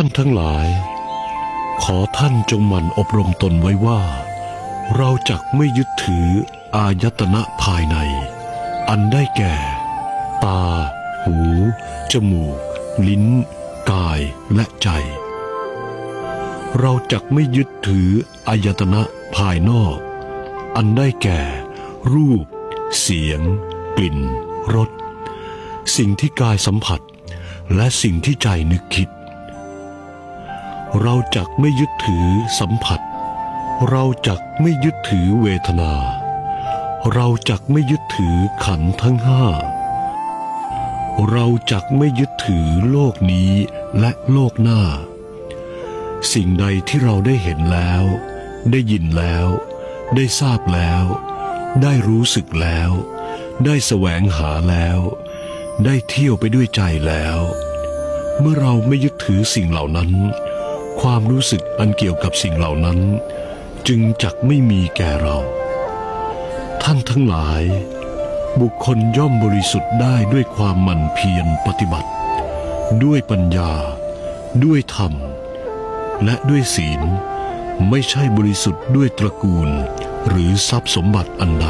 ท่านทั้งหลาย ขอท่านจงหมั่นอบรมตนไว้ว่า เราจักไม่ยึดถืออายตนะภายใน อันได้แก่ ตา หู จมูก ลิ้น กายและใจ เราจักไม่ยึดถืออายตนะภายนอก อันได้แก่ รูป เสียง กลิ่นรสสิ่งที่กายสัมผัส และสิ่งที่ใจนึกคิด เราจักไม่ยึดถือสัมผัส เราจักไม่ยึดถือเวทนา เราจักไม่ยึดถือขันทั้งห้า เราจักไม่ยึดถือโลกนี้และโลกหน้า สิ่งใดที่เราได้เห็นแล้ว ได้ยินแล้ว ได้ทราบแล้ว ได้รู้สึกแล้ว ได้แสวงหาแล้ว ได้เที่ยวไปด้วยใจแล้ว เมื่อเราไม่ยึดถือสิ่งเหล่านั้น ความรู้สึกอันเกี่ยวกับสิ่งเหล่านั้น จึงจักไม่มีแก่เรา ท่านทั้งหลาย บุคคลย่อมบริสุทธิ์ได้ด้วยความหมั่นเพียรปฏิบัติ ด้วยปัญญา ด้วยธรรม และด้วยศีล ไม่ใช่บริสุทธิ์ด้วยตระกูล หรือทรัพย์สมบัติอันใด